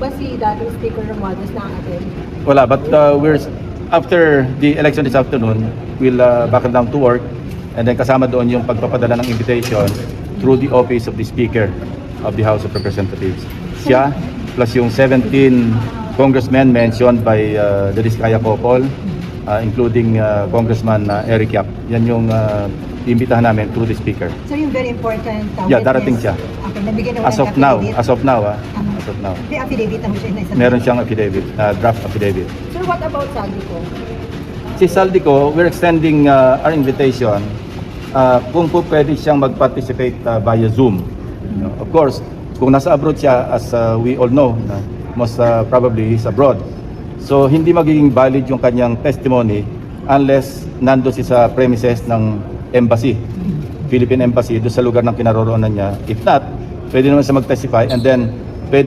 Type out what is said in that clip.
ba si dating Speaker Romualdez na atin? Wala, but uh, we're after the election this afternoon, we'll uh, back down to work and then kasama doon yung pagpapadala ng invitation through the office of the Speaker of the House of Representatives. Siya plus yung 17 congressmen mentioned by uh, the Diskaya Popol, uh, including uh, Congressman uh, Eric Yap. Yan yung uh, imbitahan namin through the Speaker. So yung very important uh, Yeah, darating siya. Okay, nabigyan As of now, as of now, ah, as of now. May affidavit naman siya na isa. Meron siyang affidavit, uh, draft affidavit. Sir, what about Saldico? Si Saldico, we're extending uh, our invitation uh, kung po pwede siyang mag-participate uh, via Zoom. You know, of course, kung nasa abroad siya, as uh, we all know, na most uh, probably he's abroad. So, hindi magiging valid yung kanyang testimony unless nando siya sa premises ng embassy, Philippine Embassy, doon sa lugar ng kinaroroonan niya. If not, pwede naman siya mag-testify and then